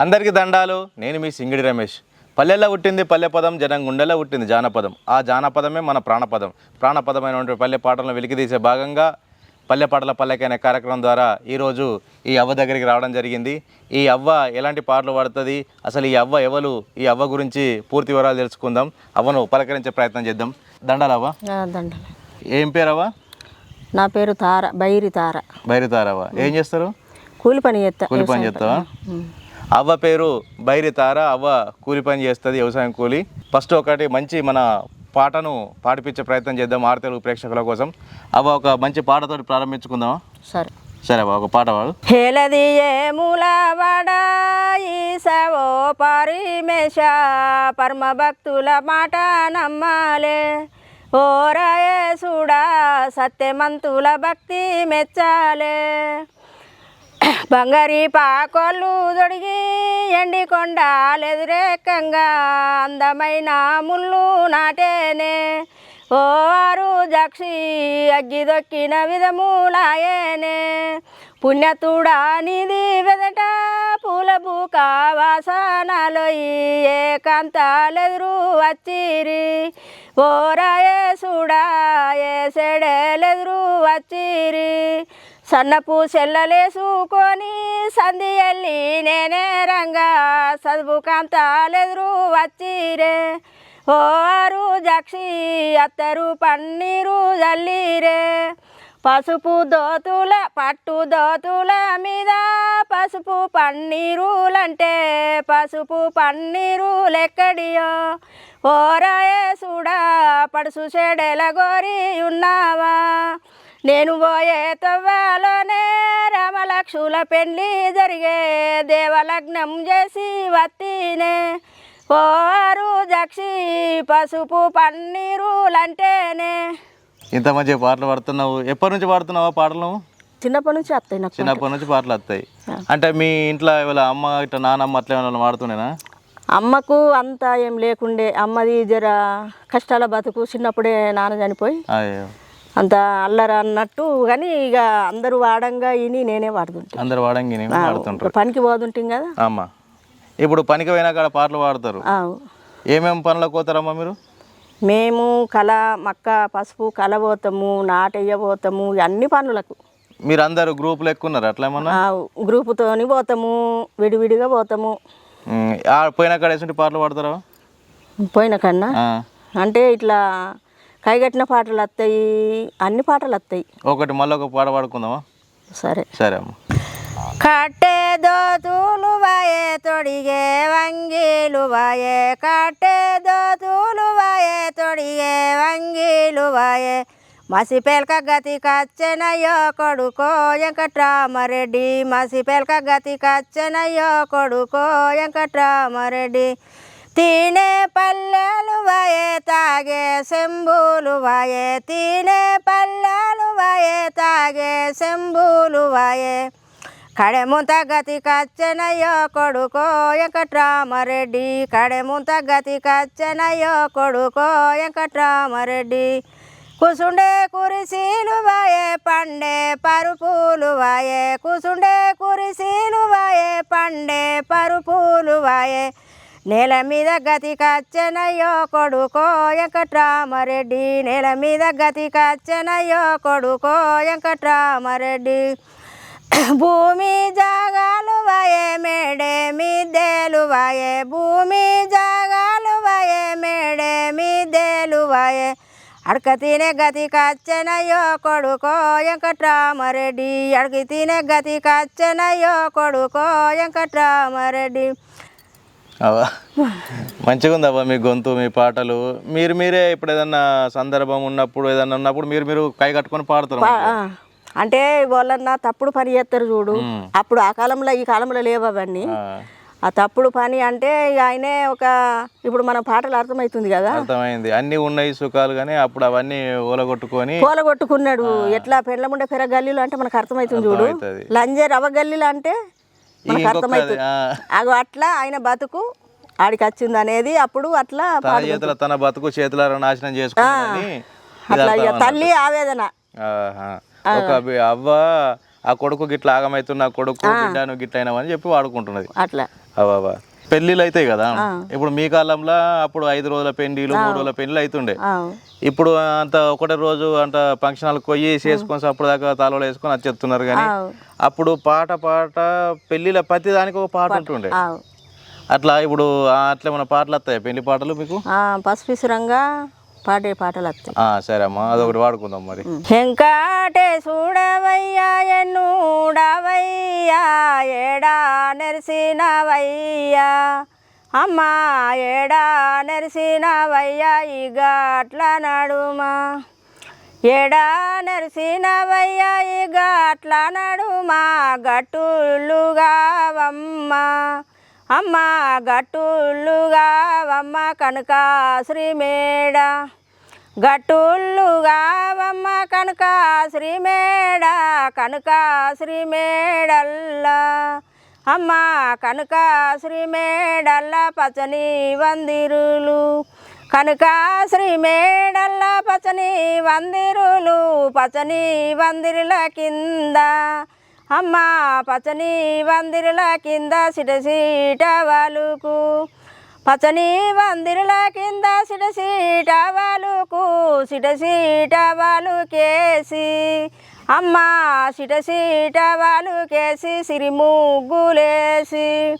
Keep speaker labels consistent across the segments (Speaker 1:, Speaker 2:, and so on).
Speaker 1: అందరికీ దండాలు. నేను మీ సింగిడి రమేష్. పల్లెల్లో పుట్టింది పల్లె పదం జనం గుండెల్లో పుట్టింది జానపదం. ఆ జానపదమే మన ప్రాణపదం. ప్రాణపదమైనటువంటి పల్లె పాటలను వెలికితీసే భాగంగా పల్లె పాటల పల్లెకి అనే కార్యక్రమం ద్వారా ఈరోజు ఈ అవ్వ దగ్గరికి రావడం జరిగింది. ఈ అవ్వ ఎలాంటి పాటలు పాడుతుంది? అసలు ఈ అవ్వ ఎవరు? ఈ అవ్వ గురించి పూర్తి వివరాలు తెలుసుకుందాం. అవ్వను పలకరించే ప్రయత్నం చేద్దాం. దండాలు అవ్వ.
Speaker 2: ఆ, దండలు.
Speaker 1: ఏం పేరు అవ్వ?
Speaker 2: నా పేరు తార బైరి తార.
Speaker 1: బైరితారవ్వ ఏం చేస్తారు?
Speaker 2: కూలి పని చేస్తా
Speaker 1: కూలి పని చేస్తావా అవ్వ పేరు బైరి తార అవ్వ కూలి పని చేస్తుంది వ్యవసాయం కూలి. ఫస్ట్ ఒకటి మంచి మన పాటను పాడిపించే ప్రయత్నం చేద్దాం ఆరు తెలుగు ప్రేక్షకుల కోసం. అవ్వ ఒక మంచి పాటతోటి ప్రారంభించుకుందామా?
Speaker 2: సరే.
Speaker 1: సరే అవ్వ ఒక పాట
Speaker 2: హేలదియే మూలవాడ ఈసవో పరిమేష పరమ భక్తుల మాట నమ్మాలే. ఓరయే చూడా సత్యమంతుల భక్తి మెచ్చాలే. బంగారి పాకోళ్ళు దొడిగి ఎండి కొండాలెదురేకంగా అందమైన ముళ్ళు నాటేనే. ఓ ఆరు జక్షి అగ్గి దొక్కిన విధములాయేనే పుణ్యతుడా నిధి వెదట పూల బూక వాసనలోయి ఏకాంతాలెదురు వచ్చిరి. ఓరాయే సుడా ఏ సెడెలెదురు వచ్చిరి. సన్నపు సెల్లలేసుకొని సంధి ఎల్లి నేనే రంగా చదువు కాంతాలెదురు వచ్చిరే. ఓ ఆరు జక్షి అత్తరు పన్నీరు జల్లిరే. పసుపు దోతుల పట్టు దోతుల మీద పసుపు పన్నీరులంటే పసుపు పన్నీరులెక్కడియో ఓరాయే చూడా పడుసు చెడెల గోరి ఉన్నావా? నేను పోయే తవ్వాలోనే రామలక్ష్ముల పెళ్ళి జరిగే దేవలగ్నం చేసి వత్తినే. ఓరు జక్షి పసుపు పన్నీరులంటేనే.
Speaker 1: ఇంత మంచి పాటలు పాడుతున్నావు. ఎప్పటి నుంచి పాడుతున్నావా పాటలు?
Speaker 2: చిన్నప్పటి నుంచి వస్తాయి నాకు
Speaker 1: చిన్నప్పటి నుంచి పాటలు వస్తాయి. అంటే మీ ఇంట్లో ఇవాళ అమ్మ ఇట్లా నానమ్మ అట్లా ఏమైనా వాడుతున్నానా
Speaker 2: అమ్మకు అంతా ఏం లేకుండే. అమ్మది జర కష్టాల బతుకు చిన్నప్పుడే నాన్న చనిపోయి.
Speaker 1: అయ్యో.
Speaker 2: అంత అల్లర అన్నట్టు కానీ ఇక అందరూ వాడంగా ఇని నేనే వాడుతుంటాను
Speaker 1: అందరు వాడంగి వాడుతుంటారు.
Speaker 2: పనికి పోతుంటాం కదా?
Speaker 1: అమ్మ ఇప్పుడు పనికి పోయినా కాడ పాటలు పాడతారు.
Speaker 2: ఆ,
Speaker 1: ఏమేమి పనులకు పోతారమ్మా మీరు?
Speaker 2: మేము కల మక్క పసుపు కల పోతాము నాటయ్య పోతాము అన్ని పనులకు.
Speaker 1: మీరు అందరు గ్రూపులు ఎక్కున్నారు అట్లా ఏమన్నా?
Speaker 2: గ్రూపుతోని పోతాము విడివిడిగా పోతాము.
Speaker 1: పోయిన కాడ ఎటువంటి పాటలు పాడతారా?
Speaker 2: పోయిన కన్నా? అంటే ఇట్లా కైగట్టిన పాటలు వస్తాయి అన్ని పాటలు వస్తాయి.
Speaker 1: ఒకటి మళ్ళీ ఒక పాట పాడుకుందామా?
Speaker 2: సరే.
Speaker 1: సరే అమ్మ.
Speaker 2: కట్టె దోతులు వాయే తొడిగే వంగీలు వాయే. కట్టె దోతులు వాయే తొడిగే వంగీలు వాయే. మసి పేల్క గతి కచ్చెనయ్యో కొడుకో వెంకట్రామరెడ్డి. మసి పేల్క గతి కచ్చెనయ్యో కొడుకో వెంకట్రామరెడ్డి. తినే పల్లెలు వయే తాగే శంభులు వయే. తినే పల్లెలు వయే తాగే శంభులు వయే. కడెముంత గతి కచ్చనయ్యో కొడుకో వెంకట్రామరెడ్డి. కడెముంత గతి కచ్చనయ్యో కొడుకో వెంకట్రామరెడ్డి. కుసుండే కురిసీలు వాయే పండే పరుపులు వాయే. కుసుండే కురిసీలు వాయే పండే పరుపులు వాయే. నేల మీద గతి కచ్చనయ్యో కొడుకో వెంకట్రామరెడ్డి. నేల మీద గతి కచ్చనయ్యో కొడుకో వెంకట్రామరెడ్డి. భూమి జాగాలు వయే మేడే మిద్దెలు వయే. భూమి జాగాలు వయే మేడే మిద్దెలు వయే. అడక తినే గతి కచ్చనయ్యో కొడుకో వెంకట్రామరెడ్డి. అడకి తినే గతి కచ్చనయ్యో కొడుకో వెంకట్రామరెడ్డి.
Speaker 1: అవా మంచిగా ఉంది అవ్వ మీ గొంతు మీ పాటలు. మీరు మీరే ఇప్పుడు ఏదన్నా సందర్భం ఉన్నప్పుడు ఏదన్నా ఉన్నప్పుడు మీరు మీరు కై కట్టుకొని పాడతారు
Speaker 2: అంటే వాళ్ళన్నా తప్పుడు పని చేస్తారు చూడు. అప్పుడు ఆ కాలంలో ఈ కాలంలో లేవు అవన్నీ.
Speaker 1: ఆ,
Speaker 2: తప్పుడు పని అంటే ఆయనే ఒక ఇప్పుడు మన పాటలు అర్థమవుతుంది కదా.
Speaker 1: అర్థమైంది. అన్నీ ఉన్నాయి సుఖాలు కానీ అప్పుడు అవన్నీ ఓలగొట్టుకొని
Speaker 2: పూల కొట్టుకున్నాడు ఎట్లా పెండ్లముండే పెర గల్లీలు అంటే మనకు అర్థమవుతుంది చూడు. లంజే రవ గల్లీలు అంటే మనకు అర్థమవుతుంది. అగో అట్లా ఆయన బతుకు ఆడికి వచ్చింది అనేది అప్పుడు అట్లా
Speaker 1: చేతుల తన బతుకు చేతులారా నాశనం చేసుకుని
Speaker 2: అట్లా తల్లి ఆవేదన.
Speaker 1: ఒక అవ్వ ఆ కొడుకు గిట్ల ఆగమవుతున్న కొడుకు బిడ్డ నువ్వు గిట్ల అయినావని చెప్పి వాడుకుంటున్నది.
Speaker 2: అట్లా.
Speaker 1: అవావా పెళ్ళిళ్ళు అవుతాయి కదా? ఇప్పుడు మీ కాలంలో అప్పుడు ఐదు రోజుల పెళ్ళిలు మూడు రోజుల పెళ్ళిలు అవుతుండే ఇప్పుడు అంత ఒకటే రోజు అంత ఫంక్షన్ హాల్కి పోయి చేసుకొని అప్పుడు దాకా తాళాలు వేసుకొని వచ్చేస్తున్నారు కానీ
Speaker 2: ఆ,
Speaker 1: అప్పుడు పాట పాట పెళ్ళిల ప్రతి దానికి ఒక పాట ఉంటుండే. అట్లా ఇప్పుడు అట్లా ఏమైనా పాటలు వస్తాయి? పెళ్ళి పాటలు మీకు?
Speaker 2: పసుపిసురంగా పాడే పాటలు వస్తాయి.
Speaker 1: సరే అమ్మా అదొకటి వాడుకుందాం మరి.
Speaker 2: వెంకాటే చూడవయ్యా ఎన్నుడవయ్యా ఏడా నెరిసినవయ్యా. అమ్మా ఏడా నెరిసినవయ్యా ఈ గట్ల నడుమా. ఎడా నెరిసినవయ్యా ఈ గాట్ల నడుమా గట్టులుగావమ్మ అమ్మ గట్టులుగావమ్మ కనుక శ్రీమేడ గట్టులుగావమ్మ కనుక శ్రీమేడ కనుక శ్రీమేడల్లా అమ్మ కనుక శ్రీమేడల్ల పచ్చని వందిరులు. కనుక శ్రీమేడల్ల పచ్చని వందిరులు పచ్చని వందిరుల కింద. అమ్మ పచ్చని వందిరుల కింద సిటసీట వాలుకు. పచ్చని వందిరుల కింద సిటసీట వలుకు సిటసీట వాలుకేసి. అమ్మ సిటసీట వలుకేసి సిరి ముగ్గులేసి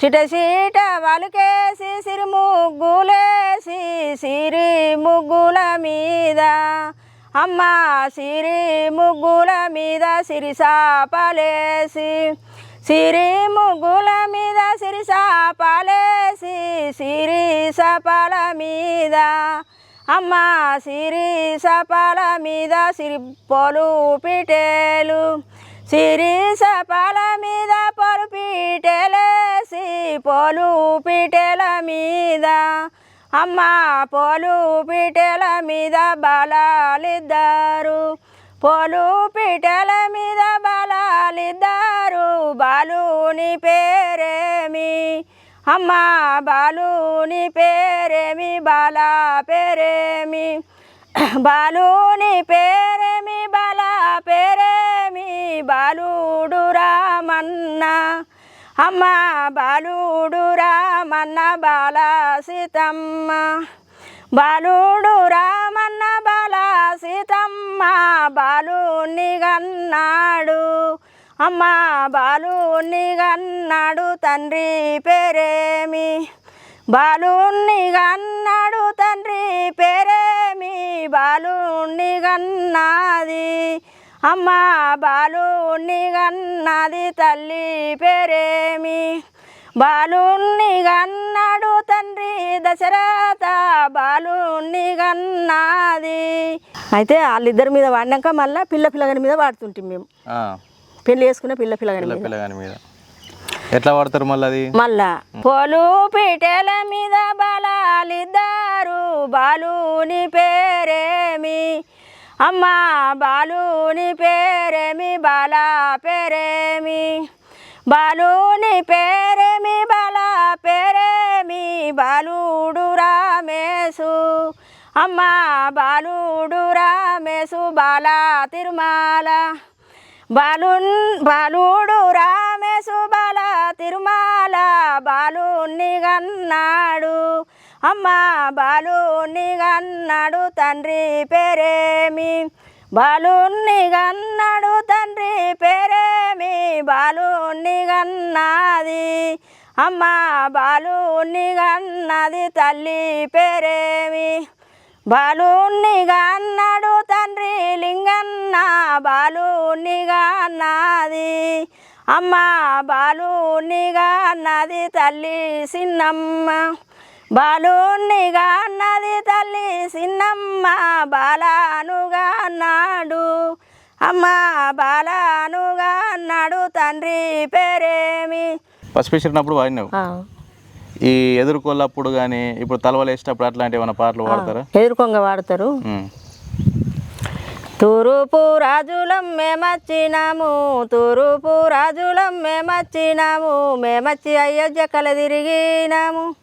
Speaker 2: సిటసీట వలుకేసి సిరి ముగ్గులేసి సిరి ముగ్గుల మీద. అమ్మ సిరి ముగ్గుల మీద సిరి సాపలేసి సిరి ముగ్గుల మీద సిరి సాపలేసి సిరి సపల మీద. అమ్మ సిరి సపాల మీద సిరి పొలు పిటేలు. సిరి సపాల మీద పొలు పీటెలేసి పొలు పిటేల మీద. అమ్మ పొలు పిటేల మీద బలాలిద్దరు. పొలు పిటేల మీద బలాలిద్దరు బాలుని పేరేమి? అమ్మా బాలుని పేరేమి? బాలా పేరేమి? బాలుని పేరేమి? బాలా పేరేమి? బాలుడు రామన్న. అమ్మ బాలుడు రామన్న బాల సీతమ్మ. బాలుడు రామన్న బాల సీతమ్మ. బాలుని గన్నాడు అమ్మ బాలుని గన్నాడు తండ్రి పేరేమి? బాలుని గన్నాడు తండ్రి పేరేమి? బాలుని గన్నాది అమ్మ బాలుని గన్నది తల్లి పేరేమి? బాలుని గన్నాడు తండ్రి దశరథ బాలుని గన్నాది అయితే వాళ్ళిద్దరి మీద వాడినాక మళ్ళీ పిల్ల పిల్లగాని మీద వాడుతుంటాం మేము. పెళ్ళి చేసుకున్న పిల్ల పిల్లగాని
Speaker 1: పిల్ల
Speaker 2: మీద.
Speaker 1: పిల్లగాని మీద. ఎట్లా వాడతారు మళ్ళీ అది
Speaker 2: మళ్ళా పోలు పీటెల మీద బాలాలిద్దరు బాలుని పేరేమి? అమ్మ బాలుని పేరేమి? బాలా పేరేమి? బాలుని పేరేమి? బాలా పేరేమి? బాలుడు రామేశు. అమ్మ బాలుడు రామేశు బాలా తిరుమల. బాలున్ బాలుడు రామేశు బాల తిరుమల బాలుని గన్నాడు అమ్మ బాలుని గన్నాడు తండ్రి పేరేమి? బాలుని గన్నాడు తండ్రి పేరేమి? బాలుని గన్నాది అమ్మ బాలుని గన్నది తల్లి పేరేమి? బాలునిగా అన్నాడు తండ్రి లింగన్న బాలునిగా అన్నది. అమ్మ బాలునిగా అన్నది తల్లి సిన్నమ్మ. బాలునిగా అన్నది తల్లి సిన్నమ్మ బాలానుగా అన్నాడు. అమ్మ బాలానుగా అన్నాడు తండ్రి పేరేమి?
Speaker 1: పసిపిసిరినప్పుడు వాడినావు. ఈ ఎదుర్కొల్లప్పుడు కానీ ఇప్పుడు తలవలు వేసేటప్పుడు అట్లాంటి ఏమైనా పాటలు పాడతారా?
Speaker 2: ఎదుర్కొంగ వాడతారు.
Speaker 1: ఉమ్.
Speaker 2: తూరుపు రాజులం మేమచ్చినాము తూరుపు రాజులం మేమచ్చినాము మేమచ్చి అయోధ్య కల తిరిగినాము.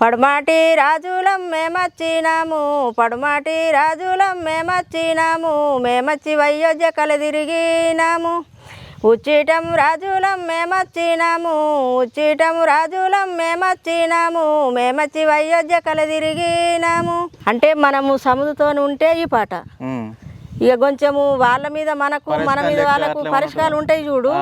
Speaker 2: పడమాటి రాజులం మేమచ్చినాము పడమాటి రాజులం మేమచ్చినాము మేమచ్చి అయోధ్య కల తిరిగినాము. ఉచ్చిటం రాజులం మేమచ్చినాము ఉచ్చిటం రాజులం మేమచ్చినాము మేమచ్చి వయోధ్య కల తిరిగినాము అంటే మనము సముద్రతో ఉంటే ఈ పాట. ఇక కొంచెము వాళ్ళ మీద మనకు మన మీద వాళ్ళకు పరిష్కారాలు ఉంటాయి చూడు.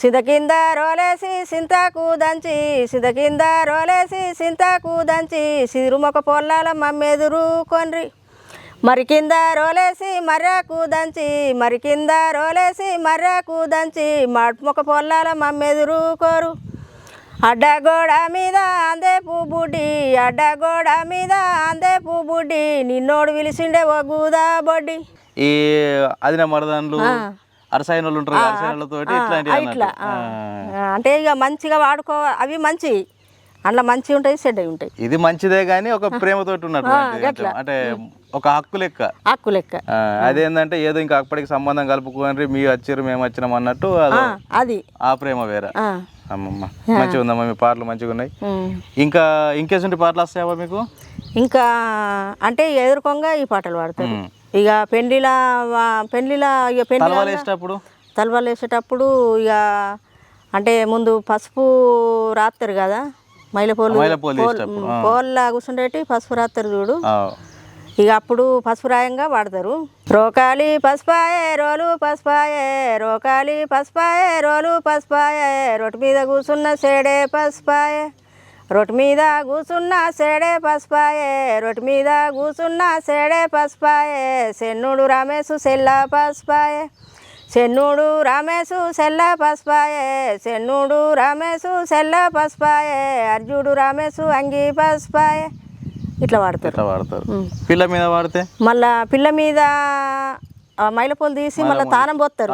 Speaker 2: సింత కింద రోలేసి సింతాకు దంచి సింత కింద రోలేసి సింతాకు దంచి సిరుమొక పొల్లాల మమ్మెదురు కొన్రి. మరి కింద రోలేసి మర్రాకు దంచి మరి కింద రోలేసి మర్రాకు దంచి మొక పొల్లాల మమ్మెదురు కోరు. అడ్డగోడ మీద అందే బుడ్డి అడ్డగోడ మీద అందే బుడ్డి నిన్నోడు పిలిచిండే ఒగ్గుదా బొడ్డి.
Speaker 1: ఈ అదిన మరదాన్లు అరసాయన వాళ్ళు ఉంటారు అరసాయనలతో ఇట్లాంటివి
Speaker 2: ఇట్లా అంటే ఇక మంచిగా వాడుకో అవి మంచి. అందులో మంచి ఉంటాయి చెడ్డవి ఉంటాయి.
Speaker 1: ఇది మంచిదే కానీ ఒక ప్రేమతోటి ఉన్నట్టు అంటే ఒక హక్కు లెక్క.
Speaker 2: ఆకు లెక్క.
Speaker 1: అదేంటంటే ఏదో ఇంకా అప్పటికి సంబంధం కలుపుకొని మీ వచ్చారు మేము వచ్చినాం అన్నట్టు అది
Speaker 2: ఆ,
Speaker 1: ప్రేమ వేరే. అమ్మమ్మ మంచిగా ఉందమ్మా మీ పాటలు మంచిగా ఉన్నాయి. ఇంకా ఇంకేసంటి పాటలు వస్తాయా మీకు?
Speaker 2: ఇంకా అంటే ఎదుర్కొంగా ఈ పాటలు పాడతారు. ఇక పెండ్లిల పెండ్లిల ఇక పెండ్లి
Speaker 1: తలవాలు వేసేటప్పుడు?
Speaker 2: తలవాళ్ళు వేసేటప్పుడు ఇక అంటే ముందు పసుపు రాస్తారు కదా మైలపోలు. పోల్లా కూర్చుండేటి పసుపు రాస్తారు చూడు. ఇక అప్పుడు పసుపు రాయంగా వాడతారు. రోకాలి పసుపాయే రోలు పసుపాయే రోకాలి పసుపాయే రోలు పసుపాయే రొట్టు మీద కూర్చున్న సేడే పసుపాయే రొట్టు మీద కూర్చున్న సేడే పసుపాయే రొట్టు మీద కూర్చున్న సేడే పసుపాయే సెన్నుడు రమేశు సెల్ల పసుపాయే సెన్నుడు రమేశు సెల్ల పసుపాయే సెన్నుడు రమేశు సెల్ల పసుపాయే అర్జుడు రమేశు అంగి పసుపాయే. ఇట్లా వాడతారు.
Speaker 1: ఇట్లా వాడతారు. పిల్ల మీద వాడితే?
Speaker 2: మళ్ళా పిల్ల మీద మైలపూలు తీసి మళ్ళీ తానం పోస్తారు.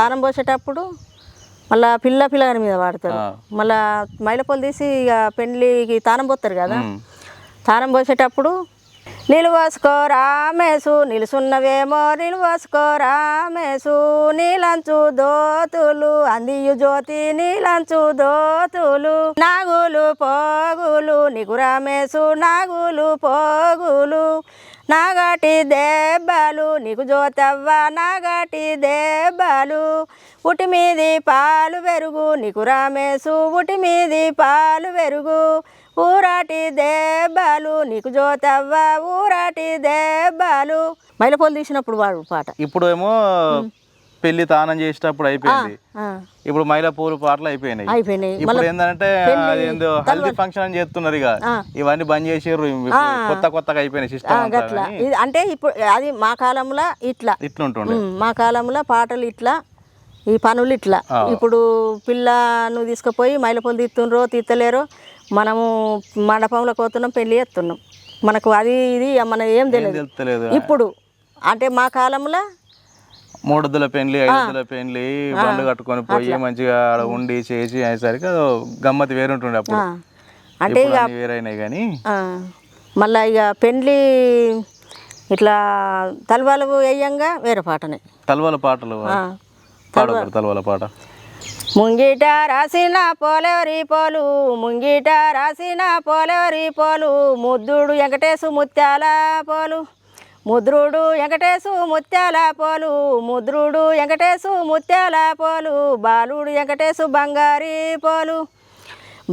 Speaker 2: తానం పోసేటప్పుడు. మళ్ళా పిల్ల పిల్లగారి మీద వాడతారు. మళ్ళా మైలపూలు తీసి ఇక పెండ్లికి తానం పోస్తారు కదా. తానం పోసేటప్పుడు నిలువసుకో రామేశు నిలుసున్నవేమో నిలువసుకో రామేశు. నీలంచు దోతులు అందియు జ్యోతి నీలంచు దోతులు. నాగులు పోగులు నీకు రామేశు నాగులు పోగులు. నాగటి దెబ్బలు నీకు జ్యోతవ్వ నాగటి దెబ్బలు. ఉటి మీది పాలు పెరుగు నీకు రామేశు ఉటి మీది పాలు పెరుగు ఊరాటి దెబ్బలు నీకు జోతవ్వ ఊరాటి దెబ్బలు. మైలపోలు తీసినప్పుడు వాడు పాట.
Speaker 1: ఇప్పుడు ఏమో పెళ్ళి తానం చేసేటప్పుడు అయిపోయింది. ఇప్పుడు పూలు పాటలు అయిపోయినాయి.
Speaker 2: అయిపోయినాయి.
Speaker 1: ఇప్పుడు ఏంటంటే ఏందో హల్దీ ఫంక్షన్ అని చేస్తున్నారు ఇక. ఇవన్నీ బంద్ చేసారు కొత్త కొత్తగా అయిపోయినాయి సిస్టమ్
Speaker 2: అంటే ఇప్పుడు అది మా కాలంలో ఇట్లా.
Speaker 1: ఇట్లుంటుండే.
Speaker 2: మా కాలంలో పాటలు ఇట్లా ఈ పనులు ఇట్లా. ఇప్పుడు పిల్లను తీసుకుపోయి మైలపూలు తీస్తుండ్రో తీస్తలేరో మనము మండపంలో పోతున్నాం పెళ్ళి చేస్తున్నాం. మనకు అది ఇది మన ఏం తెలియదు ఇప్పుడు అంటే మా కాలంలో
Speaker 1: మూడొద్దుల పెళ్ళి ఐదొద్దుల పెళ్ళి బండ్లు కట్టుకొని పోయి మంచిగా ఆడ ఉండి చేసి అయ్యేసరికి అదో గమ్మతి వేరుంటుండే అప్పుడు.
Speaker 2: అంటే
Speaker 1: అన్ని వేరైనాయి కానీ.
Speaker 2: మళ్ళా ఇక పెండ్లి ఇట్లా తలవాలు వేయంగా వేరే పాటనే.
Speaker 1: తలవల పాటలు తలవల పాట.
Speaker 2: ముంగిట రాసిన పోలేరి పోలు ముంగిట రాసిన పోలేరి పోలు ముద్దుడు వెంకటేశు ముత్యాల పోలు. ముద్రుడు వెంకటేశు ముత్యాల పోలు ముద్రుడు వెంకటేశు ముత్యాల పోలు బాలుడు వెంకటేశు బంగారి పోలు.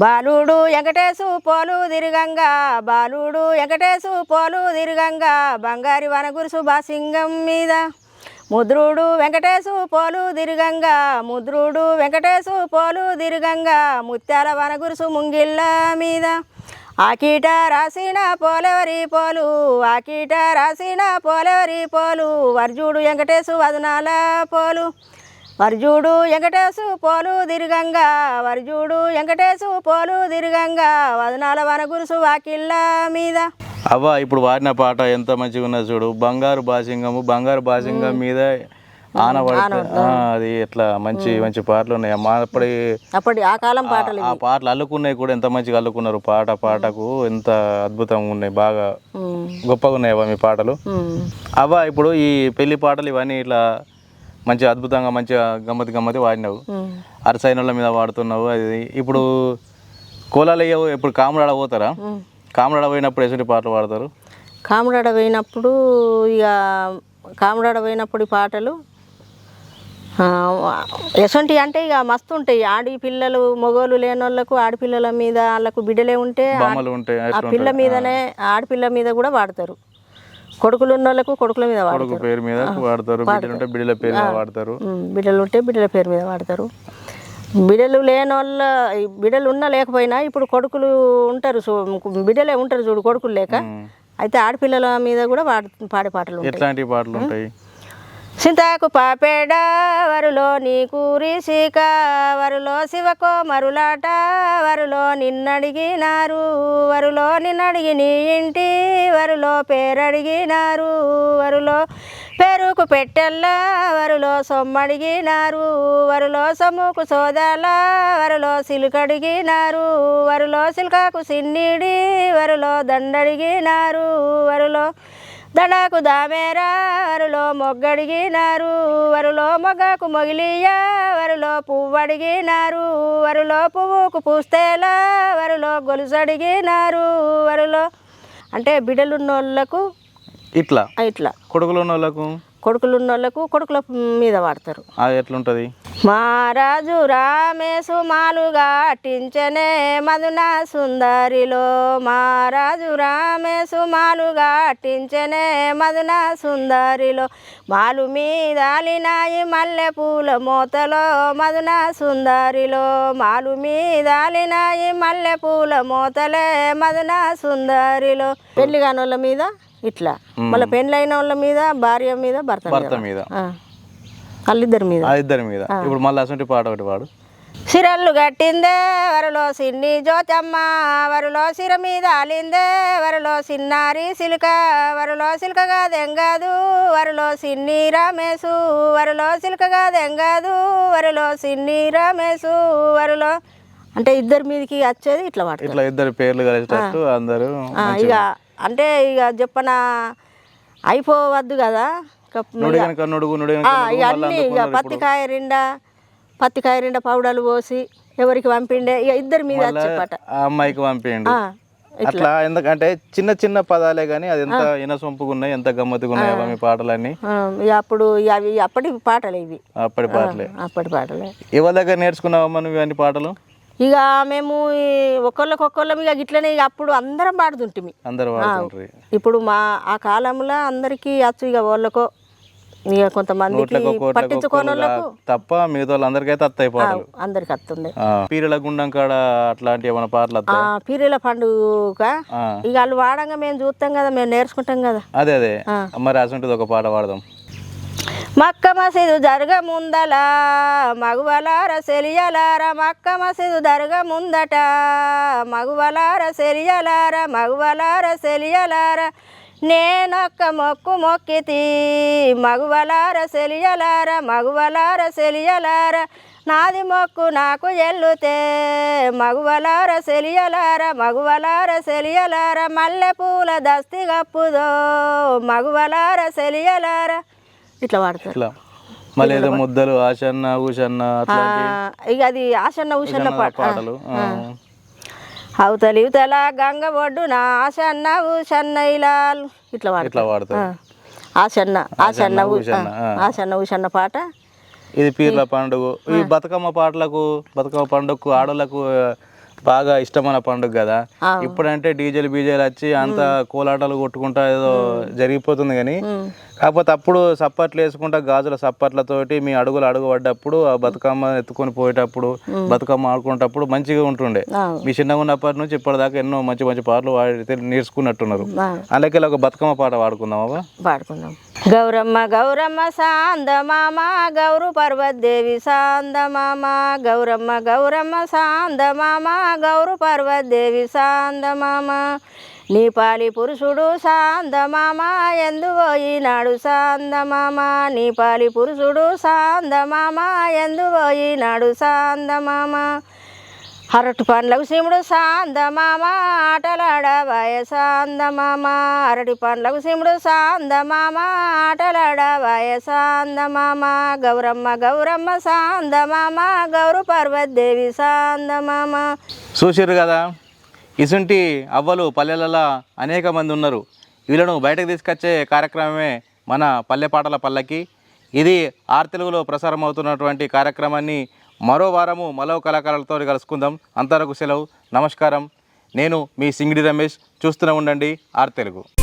Speaker 2: బాలుడు వెంకటేశు పోలు దిర్గంగా బాలుడు వెంకటేశు పోలు దిర్గంగా బంగారి వనగురుసు బాసింగం మీద. ముద్రుడు వెంకటేశు పోలు దిరుగంగా ముద్రుడు వెంకటేశు పోలు దిరుగంగా ముత్యాల వనగురుసు ముంగిళ్ళ మీద. ఆకీట రాసిన పోలెవరి పోలు ఆకీట రాసిన పోలెవరి పోలు వర్జుడు వెంకటేశు వదనాల పోలు. వర్జుడు వెంకటేశు పోలు తిరిగంగా వర్జుడు వెంకటేశు పోలు తిరిగంగా వదనాల వనగురుసు వాకిళ్ళ మీద.
Speaker 1: అవ్వ ఇప్పుడు వాడిన పాట ఎంత మంచిగా ఉన్నది చూడు. బంగారు బాసింగము బంగారు బాసింగం మీద అది ఎట్లా మంచి మంచి పాటలు ఉన్నాయి. మా అప్పటి
Speaker 2: అప్పటి ఆ కాలం పాటలు
Speaker 1: ఆ పాటలు అల్లుకున్నాయి కూడా ఎంత మంచిగా అల్లుకున్నారు. పాట పాటకు ఎంత అద్భుతంగా ఉన్నాయి. బాగా గొప్పగా ఉన్నాయి అవ్వ మీ పాటలు. అవ్వ ఇప్పుడు ఈ పెళ్ళి పాటలు ఇవన్నీ ఇట్లా మంచిగా అద్భుతంగా మంచిగా గమ్మతి గమ్మతి వాడినావు. అరసైనల మీద వాడుతున్నావు అది ఇప్పుడు కోలాలు అయ్యావు ఇప్పుడు కామరాడ పోతారా? కామరాడ పోయినప్పుడు ఎటువంటి పాటలు పాడతారు?
Speaker 2: కాముడాడ పోయినప్పుడు ఇక కాముడాడ పోయినప్పుడు పాటలు ఎసొంటి అంటే ఇక మస్తు ఉంటాయి. ఆడి పిల్లలు మగోళ్ళు లేని వాళ్ళకు ఆడపిల్లల మీద వాళ్ళకు బిడ్డలే ఉంటే ఆ- పిల్ల మీదనే ఆడపిల్ల మీద కూడా వాడతారు. కొడుకులు ఉన్న వాళ్ళకు కొడుకుల మీద
Speaker 1: కొడుకు
Speaker 2: వాడతారు
Speaker 1: పేరు మీద వాడతారు బిడ్డలు ఉంటే బిడ్డల పేరు మీద వాడతారు.
Speaker 2: బిడ్డలు ఉంటే బిడ్డల పేరు మీద వాడతారు. బిడ్డలు లేని వాళ్ళ బిడ్డలు ఉన్నా లేకపోయినా ఇప్పుడు కొడుకులు ఉంటారు బిడ్డలే ఉంటారు చూడు కొడుకులు లేక. అయితే ఆడపిల్లల మీద కూడా పాడే పాటలు
Speaker 1: ఎట్లాంటి పాటలు ఉంటాయి?
Speaker 2: సింతాకు పాపేడ వరులో నీ కూరిసిక వరులో శివకో మరులాట వరులో నిన్నడిగినారు వరులో నిన్నడిగి నీ ఇంటి వరులో పేరడిగినారు వరులో పెరుకు పెట్టెల్ల వరులో సొమ్మడిగినారు వరులో సొమ్ముకు సోదాల వరులో సిలుకడిగినారు వరులో సిల్కాకు సిన్నిడి వరులో దండడిగినారు వరులో దండకు దామేరా వరులో మొగ్గడిగినారు వరులో మొగ్గకు మొగిలియా వరులో పువ్వు అడిగినారు వరులో పువ్వుకు పూస్తేలా వరులో గొలుసు అడిగినారు వరులో అంటే బిడ్డలున్నోళ్ళకు
Speaker 1: ఇట్లా?
Speaker 2: ఇట్లా.
Speaker 1: కొడుకులు ఉన్న వాళ్ళకు
Speaker 2: కొడుకులున్నోళ్ళకు కొడుకుల మీద వాడతారు.
Speaker 1: అది ఎట్లుంటది?
Speaker 2: మహారాజు రామేశు మాలుగా అట్టించనే మధున సుందరిలో. మహారాజు రామేశు మాలుగా అట్టించనే మధున సుందరిలో. మాలు మీదాలినాయి మల్లె పూల మూతలో మధున సుందరిలో. మాలు మీదాలినాయి మల్లె పూల మూతలే మధున సుందరిలో. పెళ్ళి కానోళ్ళ మీద ఇట్లా. మళ్ళీ పెళ్ళైన వాళ్ళ మీద భార్య మీద భర్త మీద. వాళ్ళిద్దరి మీద.
Speaker 1: ఆ ఇద్దరి మీద. ఇప్పుడు మళ్ళీ పాట ఒకటి పాడు.
Speaker 2: సిరల్లు గట్టిందే వరలో సిన్ని జ్యోతమ్మ వరలో సిర మీద ఆలిందే వరలో సిన్నారి సిలుక వరలో సిలుకగా దెంగాదు వరలో సిన్ని రామేసు వరలో సిలుకగా దెంగాదు వరలో సిన్ని రామేసు వరలో అంటే ఇద్దరి మీదకి వచ్చేది ఇట్లా వాడతారు
Speaker 1: ఇట్లా ఇద్దరు పేర్లు కలిసేటట్టు అందరూ
Speaker 2: ఇక అంటే ఇక చెప్పన అయిపోవద్దు కదా? ఇక ఆ, ఇక అన్నీ ఇక పత్తికాయ రిండా పత్తికాయ రిండా పౌడర్లు పోసి ఎవరికి పంపిండే ఇక ఇద్దరి మీద
Speaker 1: అమ్మాయికి పంపించండి అట్లా ఎందుకంటే చిన్న చిన్న పదాలే కానీ అది ఎంత ఇనసొంపుగా ఉన్నాయి ఎంత గమ్మత్తుగా ఉన్నాయి మీ పాటలన్నీ.
Speaker 2: అప్పుడు అవి అప్పటి పాటలు ఇవి.
Speaker 1: అప్పటి పాటలే.
Speaker 2: అప్పటి పాటలే.
Speaker 1: ఎవరి దగ్గర నేర్చుకున్నావమ్మా నువ్వు ఇవన్నీ పాటలు?
Speaker 2: ఇక మేము ఒకళ్ళకొకళ్ళం ఇక ఇట్లనే ఇక అప్పుడు అందరం పాడుతుంటిమి.
Speaker 1: అందరు
Speaker 2: ఇప్పుడు మా ఆ కాలంలో అందరికీ అచ్చు ఇక వాళ్ళకో ఇక కొంతమందికి
Speaker 1: కోట్లకు
Speaker 2: పట్టించుకోని
Speaker 1: తప్ప మిగతా వాళ్ళందరికైతే వస్తాయి పాటలు.
Speaker 2: అందరికి
Speaker 1: ఆ, పీరల గుండం కాడ అట్లాంటి ఏమైనా పాటలు
Speaker 2: పీరీల పండుగ. ఇక వాళ్ళు వాడంగా మేము చూస్తాం కదా మేము నేర్చుకుంటాం కదా.
Speaker 1: అదే అదే. మరి అసంటిది ఒక పాట పాడదాం.
Speaker 2: మక్క మసీదు జరగ ముందల మగువలార సెలియలార మక్క మసీదు జరగ ముందట మగువలార సెలియలార మగువలార సెలియలార నేనొక్క మొక్కు మొక్కితి. మగువలార సెలియలార మగువలార సెలియలార నాది మొక్కు నాకు ఎల్లుతే. మగువలార సెలియలార మగువలార సెలియలార మల్లె పూల దస్తి గప్పుదో మగువలార సెలియలార. ఇట్లా వాడతారు.
Speaker 1: ఇట్లా. మళ్ళీ ఏదో ముద్దలు ఆశన్న ఊషన్న
Speaker 2: ఇక అది ఆసన్న ఉషన్న పాట
Speaker 1: పాటలు. ఆ.
Speaker 2: అవతలి ఇవతల గంగ ఒడ్డున ఆసన్న ఊసన్న ఇలా ఇట్లా
Speaker 1: ఇట్లా వాడతారు
Speaker 2: ఆసన్న ఆసన్న ఊ-
Speaker 1: ఊషన్న, ఆ.
Speaker 2: ఆసన్న ఊసన్న పాట.
Speaker 1: ఇది పీర్ల పండుగ. ఈ బతుకమ్మ పాటలకు బతుకమ్మ పండుగకు ఆడోళ్ళకు బాగా ఇష్టమైన పండుగ కదా. ఇప్పుడంటే డీజేలు బీజేలు వచ్చి అంత కోలాటాలు కొట్టుకుంటా ఏదో జరిగిపోతుంది కానీ కాకపోతే అప్పుడు సప్పట్లు వేసుకుంటా గాజుల సప్పట్లతోటి మీ అడుగులు అడుగు పడ్డప్పుడు ఆ బతుకమ్మ ఎత్తుకొని పోయేటప్పుడు బతుకమ్మ ఆడుకునేటప్పుడు మంచిగా ఉంటుండే. మీ చిన్నగా ఉన్నప్పటి నుంచి ఇప్పటిదాకా ఎన్నో మంచి మంచి పాటలు వాడితే నేర్చుకున్నట్టున్నారు. అలాగే ఒక బతుకమ్మ పాట పాడుకుందామా
Speaker 2: పాడుకుందాం. గౌరమ్మ గౌరమ్మ సాందమామ గౌరు పర్వదేవి సాందమామ గౌరమ్మ గౌరమ్మ సాందమామ గౌరు పర్వదేవి సాందమామ నీ పాలి పురుషుడు సాందమామ ఎందు పోయినాడు సాందమామ నీ పాలి పురుషుడు సాందమామ ఎందు పోయినాడు సాందమామ అరటి పండ్లకు సిముడు సాందమామ ఆటలాడ వయసాందమామ అరటి పండ్లకు సిముడు సాందమామ ఆటలాడ వయసాందమామ గౌరమ్మ గౌరమ్మ సాందమామ గౌరు పర్వదేవి సాందమామ.
Speaker 1: చూసారు కదా ఇసుంటి అవ్వలు పల్లెలలో అనేక మంది ఉన్నారు. వీళ్ళను బయటకు తీసుకొచ్చే కార్యక్రమమే మన పల్లె పాటల పల్లకి. ఇది ఆర్ తెలుగులో ప్రసారం అవుతున్నటువంటి కార్యక్రమాన్ని మరో వారము మరో కళాకారులతో కలుసుకుందాం. అంతవరకు సెలవు. నమస్కారం. నేను మీ సింగిడి రమేష్. చూస్తూనే ఉండండి. ఆర్ తెలుగు.